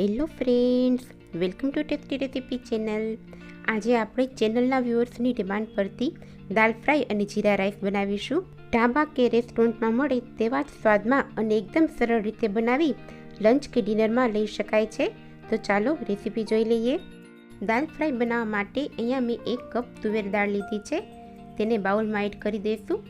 Hello friends, welcome to tasty recipe channel. આજે આપણે ચેનલના વ્યુઅર્સની ડિમાન્ડ પરથી દાલ ફ્રાય અને જીરા રાઈસ બનાવીશું. ઢાબા કે રેસ્ટોરન્ટમાં મળે તેવા જ સ્વાદમાં અને એકદમ સરળ રીતે બનાવી લંચ કે ડિનરમાં લઈ શકાય છે. તો ચાલો રેસીપી જોઈ લઈએ. દાલ ફ્રાય બનાવવા માટે અહીંયા મેં એક કપ તુવેર દાળ લીધી છે. તેને બાઉલમાં એડ કરી દઈશું.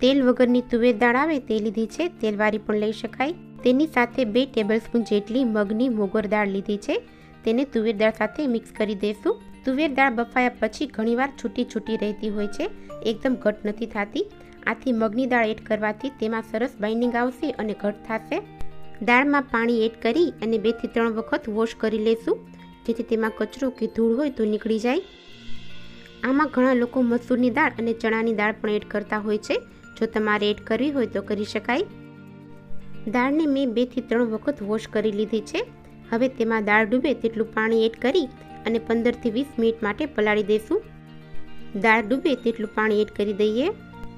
તેલ વગરની તુવેર દાળ આવે તે લીધી છે. તેલવાળી પણ લઈ શકાય. તેની સાથે બે ટેબલસ્પૂન જેટલી મગની મોગર દાળ લીધી છે. તેને તુવેર દાળ સાથે મિક્સ કરી દઈશું. તુવેર દાળ બફાયા પછી ઘણીવાર છૂટી છૂટી રહેતી હોય છે. એકદમ ઘટ નથી થતી. આથી મગની દાળ એડ કરવાથી તેમાં સરસ બાઇન્ડિંગ આવશે અને ઘટ થશે. દાળમાં પાણી એડ કરી અને બેથી ત્રણ વખત વોશ કરી લેશું. જેથી તેમાં કચરો કે ધૂળ હોય તો નીકળી જાય. આમાં ઘણા લોકો મસૂરની દાળ અને ચણાની દાળ પણ એડ કરતા હોય છે. જો તમારે એડ કરવી હોય તો કરી શકાય. દાળને મેં બેથી ત્રણ વખત વોશ કરી લીધી છે. હવે તેમાં દાળ ડૂબે તેટલું પાણી એડ કરી અને પંદરથી વીસ મિનિટ માટે પલાળી દઈશું. દાળ ડૂબે તેટલું પાણી એડ કરી દઈએ.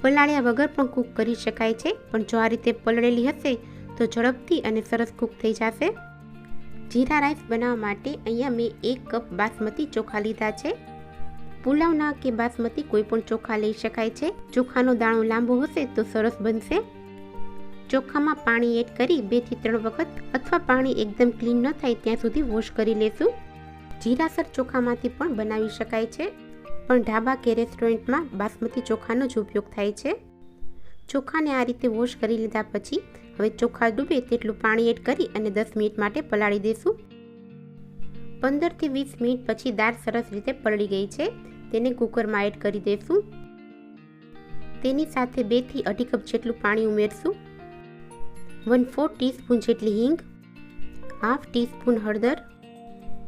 પલાળ્યા વગર પણ કૂક કરી શકાય છે, પણ જો આ રીતે પલળેલી હશે, તો ઝડપથી અને સરસ કૂક થઈ જશે. જીરા રાઈસ બનાવવા માટે અહીંયા મેં એક કપ બાસમતી ચોખા લીધા છે. પુલાવના કે બાસમતી કોઈ પણ ચોખા લઈ શકાય છે. ચોખાનો દાણો લાંબો હશે તો સરસ બનશે. ચોખામાં પાણી એડ કરી બેથી ત્રણ વખત અથવા પાણી એકદમ ક્લીન ન થાય ત્યાં સુધી વોશ કરી લેશું. જીરાસર ચોખામાંથી પણ બનાવી શકાય છે, પણ ઢાબા કે રેસ્ટોરન્ટમાં બાસમતી ચોખાનો જ ઉપયોગ થાય છે. ચોખાને આ રીતે વોશ કરી લીધા પછી હવે ચોખા ડૂબે તેટલું પાણી એડ કરી અને દસ મિનિટ માટે પલાળી દઈશું પંદરથી વીસ મિનિટ પછી દાળ સરસ રીતે પલળી ગઈ છે, તેને કુકરમાં એડ કરી દઈશું તેની સાથે બેથી અઢી કપ જેટલું પાણી ઉમેરશું. વન ફોર ટીસ્પૂન જેટલી હિંગ, હાફ ટીસ્પૂન હળદર,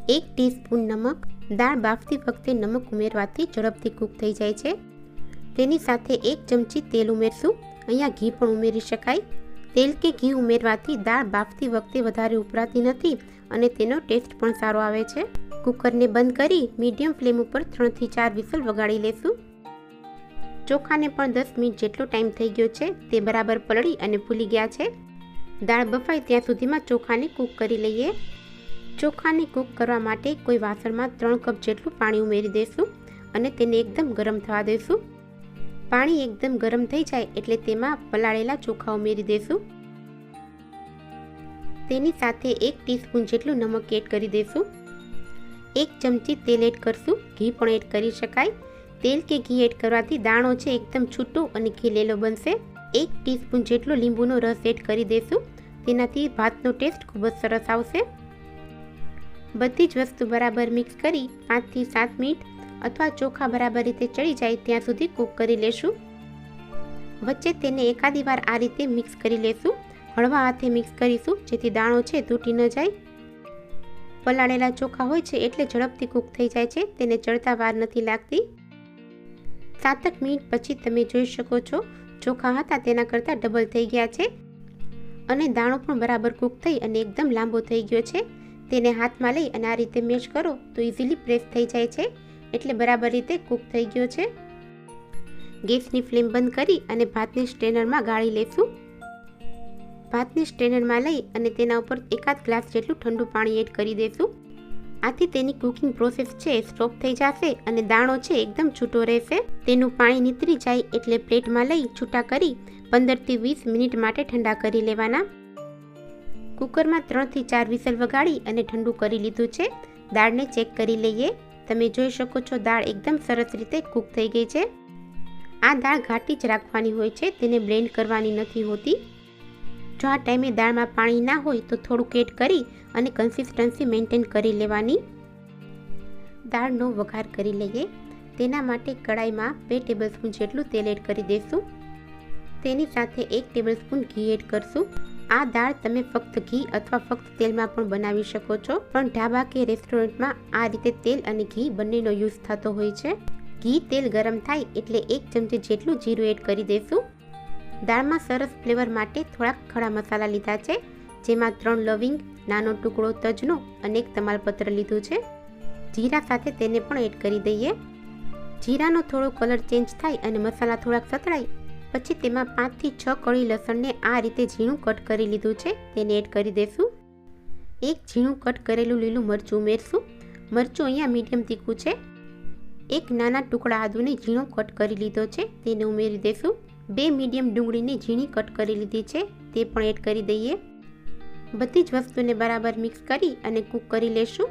એક ટીસ્પૂન નમક. દાળ બાફતી વખતે નમક ઉમેરવાથી ઝડપથી કૂક થઈ જાય છે. તેની સાથે એક ચમચી તેલ ઉમેરશું. અહીંયા ઘી પણ ઉમેરી શકાય. તેલ કે ઘી ઉમેરવાથી દાળ બાફતી વખતે વધારે ઉભરાતી નથી અને તેનો ટેસ્ટ પણ સારો આવે છે. કુકરને બંધ કરી મીડિયમ ફ્લેમ ઉપર ત્રણથી ચાર વિસલ વગાડી લેશું. ચોખાને પણ દસ મિનિટ જેટલો ટાઈમ થઈ ગયો છે. તે બરાબર પલળી અને ફૂલી ગયા છે. દાળ બફાય ત્યાં સુધીમાં ચોખાને કૂક કરી લઈએ. ચોખાને કૂક કરવા માટે કોઈ વાસણમાં ત્રણ કપ જેટલું પાણી ઉમેરી દઈશું અને તેને એકદમ ગરમ થવા દઈશું. પાણી એકદમ ગરમ થઈ જાય એટલે તેમાં પલાળેલા ચોખા ઉમેરી દઈશું. તેની સાથે એક ટીસ્પૂન જેટલું નમક એડ કરી દઈશું. એક ચમચી તેલ એડ કરશું. ઘી પણ એડ કરી શકાય. તેલ કે ઘી એડ કરવાથી દાણો છે એકદમ છૂટો અને ખીલેલો બનશે. એક ટીસ્પૂન જેટલો લીંબુનો રસ એડ કરી દઈશું. તેનાથી ભાતનો ટેસ્ટ ખૂબ જ સરસ આવશે. બધી જ વસ્તુ બરાબર મિક્સ કરી પાંચથી સાત મિનિટ અથવા ચોખા બરાબર રીતે ચડી જાય ત્યાં સુધી કૂક કરી લેશું. વચ્ચે તેને એકાદી વાર આ રીતે મિક્સ કરી લેશું. હળવા હાથે મિક્સ કરીશું જેથી દાણો છે તૂટી ન જાય. પલાળેલા ચોખા હોય છે એટલે ઝડપથી કૂક થઈ જાય છે, તેને ચડતા વાર નથી લાગતી. સાતક મિનિટ પછી તમે જોઈ શકો છો, ચોખા હતા તેના કરતાં ડબલ થઈ ગયા છે. અને દાણો પણ બરાબર કૂક થઈ અને એકદમ લાંબો થઈ ગયો છે. તેને હાથમાં લઈ અને આ રીતે મેશ કરો તો ઇઝીલી પ્રેસ થઈ જાય છે. એટલે બરાબર રીતે કૂક થઈ ગયો છે. ગેસની ફ્લેમ બંધ કરી અને ભાતને સ્ટ્રેનરમાં ગાળી લેશું. ભાતને સ્ટ્રેનરમાં લઈ અને તેના ઉપર એકાદ ગ્લાસ જેટલું ઠંડુ પાણી એડ કરી દઈશું આથી તેની કુકિંગ પ્રોસેસ છે સ્ટોપ થઈ જશે અને દાણો છે એકદમ છૂટો રહેશે. તેનું પાણી નીતરી જાય એટલે પ્લેટમાં લઈ છૂટા કરી પંદરથી વીસ મિનિટ માટે ઠંડા કરી લેવાના. કુકરમાં ત્રણથી ચાર વિસલ વગાડી અને ઠંડુ કરી લીધું છે. દાળને ચેક કરી લઈએ. તમે જોઈ શકો છો દાળ એકદમ સરસ રીતે કૂક થઈ ગઈ છે. આ દાળ ઘાટી જ રાખવાની હોય છે, તેને બ્લેન્ડ કરવાની નથી હોતી. જો આ ટાઈમે દાળમાં પાણી ના હોય તો થોડુંક એડ કરી અને કન્સિસ્ટન્સી મેન્ટેન કરી લેવાની. દાળનો વઘાર કરી લઈએ. તેના માટે કડાઈમાં બે ટેબલસ્પૂન જેટલું તેલ એડ કરી દઈશું. તેની સાથે એક ટેબલસ્પૂન ઘી એડ કરશું. આ દાળ તમે ફક્ત ઘી અથવા ફક્ત તેલમાં પણ બનાવી શકો છો. પણ ઢાબા કે રેસ્ટોરન્ટમાં આ રીતે તેલ અને ઘી બંનેનો યુઝ થતો હોય છે. ઘી તેલ ગરમ થાય એટલે એક ચમચી જેટલું જીરું એડ કરી દઈશું. દાળમાં સરસ ફ્લેવર માટે થોડાક ખડા મસાલા લીધા છે, જેમાં ત્રણ લવિંગ, નાનો ટુકડો તજનો અને એક તમાલપત્ર લીધું છે. જીરા સાથે તેને પણ એડ કરી દઈએ. જીરાનો થોડો કલર ચેન્જ થાય અને મસાલા થોડાક સતળાય, પછી તેમાં પાંચથી છ કળી લસણને આ રીતે ઝીણું કટ કરી લીધું છે, તેને એડ કરી દઈશું એક ઝીણું કટ કરેલું લીલું મરચું ઉમેરશું. મરચું અહીંયા મીડિયમ તીખું છે. એક નાના ટુકડા આદુને ઝીણો કટ કરી લીધો છે, તેને ઉમેરી દઈશું બે મીડિયમ ડુંગળીને ઝીણી કટ કરી લીધી છે. તે પણ એડ કરી દઈએ. બધી જ વસ્તુને બરાબર મિક્સ કરી અને કૂક કરી લેશું.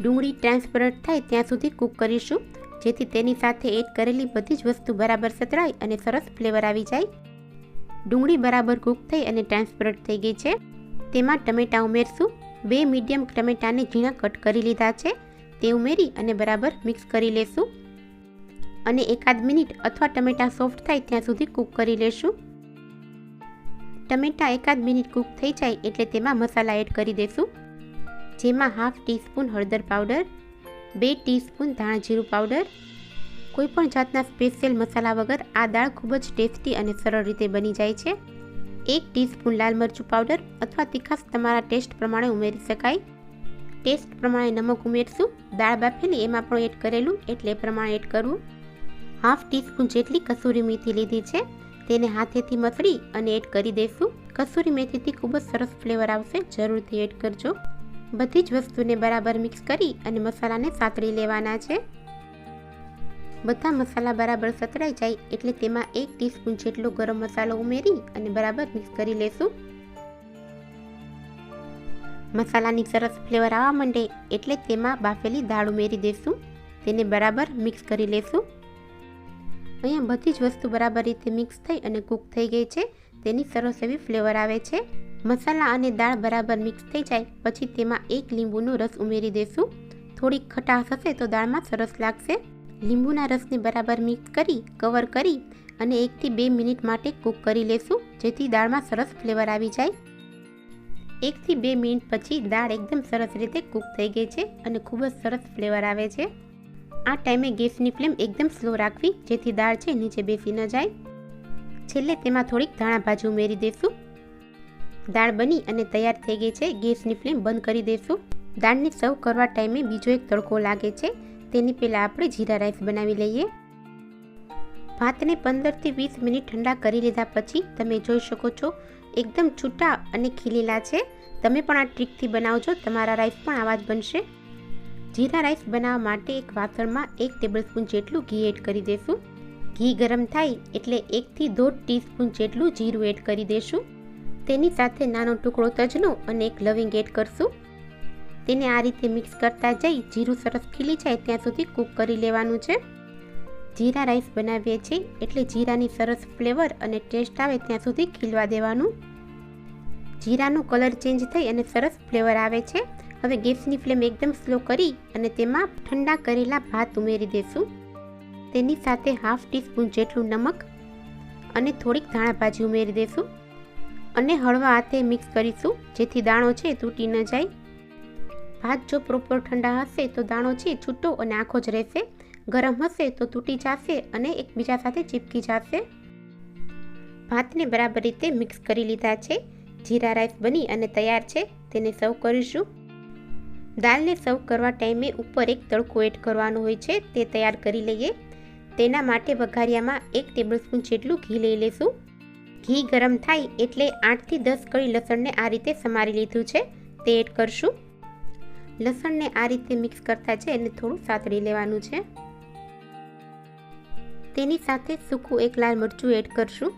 ડુંગળી ટ્રાન્સપરન્ટ થાય ત્યાં સુધી કૂક કરીશું. જેથી તેની સાથે એડ કરેલી બધી જ વસ્તુ બરાબર સતરાય અને સરસ ફ્લેવર આવી જાય. ડુંગળી બરાબર કૂક થઈ અને ટ્રાન્સપરન્ટ થઈ ગઈ છે. તેમાં ટમેટાં ઉમેરશું. બે મીડિયમ ટમેટાને ઝીણા કટ કરી લીધા છે. તે ઉમેરી અને બરાબર મિક્સ કરી લેશું. અને એકાદ મિનિટ અથવા ટમેટાં સોફ્ટ થાય ત્યાં સુધી કૂક કરી લેશું. ટમેટાં એકાદ મિનિટ કૂક થઈ જાય એટલે તેમાં મસાલા એડ કરી દેશું. જેમાં હાફ ટીસ્પૂન હળદર પાવડર, બે ટીસ્પૂન ધાણાજીરું પાવડર, કોઈપણ જાતના સ્પેશિયલ મસાલા વગર આ દાળ ખૂબ જ ટેસ્ટી અને સરળ રીતે બની જાય છે. એક ટીસ્પૂન લાલ મરચું પાવડર અથવા તીખાશ તમારા ટેસ્ટ પ્રમાણે ઉમેરી શકાય. ટેસ્ટ પ્રમાણે નમક ઉમેરશું. દાળ બાફેલી એમાં પણ એડ કરેલું એટલે એ પ્રમાણે એડ કરવું. હાફ ટીસ્પૂન જેટલી કસૂરી મેથી લીધી છે, તેને હાથેથી મસળી અને એડ કરી દઈશું. કસૂરી મેથીથી ખૂબ જ સરસ ફ્લેવર આવશે, જરૂરથી એડ કરજો. બધી જ વસ્તુને બરાબર મિક્સ કરી અને મસાલાને સાતળી લેવાના છે. બધા મસાલા બરાબર સતળાઈ જાય એટલે તેમાં એક ટીસ્પૂન જેટલો ગરમ મસાલો ઉમેરી અને બરાબર મિક્સ કરી લેશું. મસાલાની સરસ ફ્લેવર આવવા માંડે એટલે તેમાં બાફેલી દાળ ઉમેરી દઈશું તેને બરાબર મિક્સ કરી લેશું. અહીંયા બધી જ વસ્તુ બરાબર રીતે મિક્સ થઈ અને કૂક થઈ ગઈ છે. તેની સરસ એવી ફ્લેવર આવે છે. મસાલા અને દાળ બરાબર મિક્સ થઈ જાય, પછી તેમાં એક લીંબુનો રસ ઉમેરી દઈશું થોડીક ખટાશ હશે તો દાળમાં સરસ લાગશે. લીંબુના રસને બરાબર મિક્સ કરી, કવર કરી અને એકથી બે મિનિટ માટે કૂક કરી લેશું, જેથી દાળમાં સરસ ફ્લેવર આવી જાય. એકથી બે મિનિટ પછી દાળ એકદમ સરસ રીતે કૂક થઈ ગઈ છે અને ખૂબ જ સરસ ફ્લેવર આવે છે. આ ટાઈમે ગેસની ફ્લેમ એકદમ સ્લો રાખવી, જેથી દાળ છે નીચે બેસી ન જાય. છેલ્લે તેમાં થોડીક ધાણા ભાજી ઉમેરી દઈશું દાળ બની અને તૈયાર થઈ ગઈ છે, ગેસની ફ્લેમ બંધ કરી દઈશું દાળને સર્વ કરવા ટાઈમે બીજો એક તડકો લાગે છે, તેની પહેલાં આપણે જીરા રાઈસ બનાવી લઈએ. ભાતને પંદરથી વીસ મિનિટ ઠંડા કરી લીધા પછી તમે જોઈ શકો છો, એકદમ છૂટા અને ખીલેલા છે. તમે પણ આ ટ્રીકથી બનાવજો, તમારા રાઈસ પણ આવા જ બનશે. જીરા રાઈસ બનાવવા માટે એક વાસણમાં એક ટેબલસ્પૂન જેટલું ઘી એડ કરી દઈશું ઘી ગરમ થાય એટલે એકથી દોઢ ટીસ્પૂન જેટલું જીરું એડ કરી દઈશું તેની સાથે નાનો ટુકડો તજનો અને એક લવિંગ એડ કરશું. તેને આ રીતે મિક્સ કરતા જઈ જીરું સરસ ખીલી જાય ત્યાં સુધી કૂક કરી લેવાનું છે. જીરા રાઈસ બનાવીએ છીએ એટલે જીરાની સરસ ફ્લેવર અને ટેસ્ટ આવે ત્યાં સુધી ખીલવા દેવાનું. જીરાનું કલર ચેન્જ થઈ અને સરસ ફ્લેવર આવે છે. હવે ગેસની ફ્લેમ એકદમ સ્લો કરી અને તેમાં ઠંડા કરેલા ભાત ઉમેરી દઈશું તેની સાથે હાફ ટીસ્પૂન જેટલું નમક અને થોડીક ધાણા ભાજી ઉમેરી દઈશું અને હળવા હાથે મિક્સ કરીશું, જેથી દાણો છે તૂટી ન જાય. ભાત જો પ્રોપર ઠંડા હશે તો દાણો છે છૂટો અને આખો જ રહેશે. ગરમ હશે તો તૂટી જશે અને એકબીજા સાથે ચીપકી જશે. ભાતને બરાબર રીતે મિક્સ કરી લીધા છે. જીરા રાઈસ બની અને તૈયાર છે. તેને સર્વ કરીશું. દાળને સર્વ કરવા ટાઈમે ઉપર એક તડકો એડ કરવાનો હોય છે, તે તૈયાર કરી લઈએ. તેના માટે વઘારિયામાં એક ટેબલસ્પૂન જેટલું ઘી લઈ લઈશું ઘી ગરમ થાય એટલે આઠથી દસ કળી લસણને આ રીતે સમારી લીધું છે, તે એડ કરશું. લસણને આ રીતે મિક્સ કરતા છે એને થોડું સાતળી લેવાનું છે. તેની સાથે સૂકું એક લાલ મરચું એડ કરશું.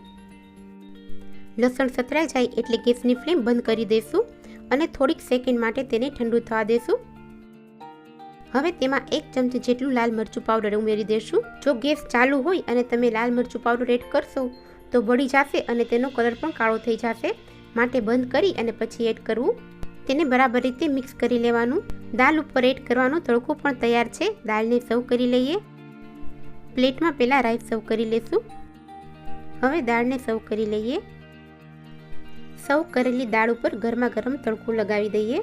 લસણ સતરાઈ જાય એટલે ગેસની ફ્લેમ બંધ કરી દઈશું અને થોડીક સેકન્ડ માટે તેને ઠંડુ થવા દેશું. હવે તેમાં એક ચમચી જેટલું લાલ મરચું પાવડર ઉમેરી દેશું. જો ગેસ ચાલુ હોય અને તમે લાલ મરચું પાવડર એડ કરશો, તો બળી જશે અને તેનો કલર પણ કાળો થઈ જશે. માટે બંધ કરી અને પછી એડ કરવું. તેને બરાબર રીતે મિક્સ કરી લેવાનું. દાળ ઉપર એડ કરવાનો તડકો પણ તૈયાર છે. દાળને સર્વ કરી લઈએ. પ્લેટમાં પહેલાં રાઈસ સર્વ કરી લેશું. હવે દાળને સર્વ કરી લઈએ. સર્વ કરેલી દાળ ઉપર ગરમા ગરમ તડકો લગાવી દઈએ.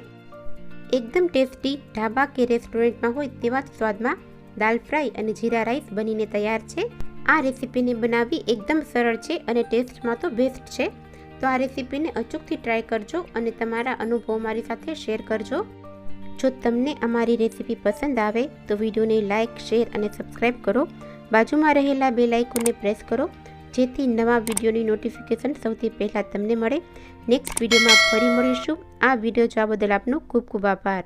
એકદમ ટેસ્ટી ઢાબા કે રેસ્ટોરન્ટમાં હોય તેવા જ સ્વાદમાં દાલ ફ્રાય અને જીરા રાઈસ બનીને તૈયાર છે. આ રેસીપીને બનાવવી એકદમ સરળ છે અને ટેસ્ટમાં તો બેસ્ટ છે. તો આ રેસીપીને અચૂકથી ટ્રાય કરજો અને તમારા અનુભવ મારી સાથે શેર કરજો. જો તમને અમારી રેસીપી પસંદ આવે તો વિડીયોને લાઇક, શેર અને સબસ્ક્રાઈબ કરો. બાજુમાં રહેલા બે લાઇકોને પ્રેસ કરો. જેથી નવા વિડીયોની નોટિફિકેશન સૌથી પહેલાં તમને મળે. નેક્સ્ટ વિડીયોમાં ફરી મળીશું. આ વીડિયો જોવા બદલ આપનો ખૂબ ખૂબ આભાર.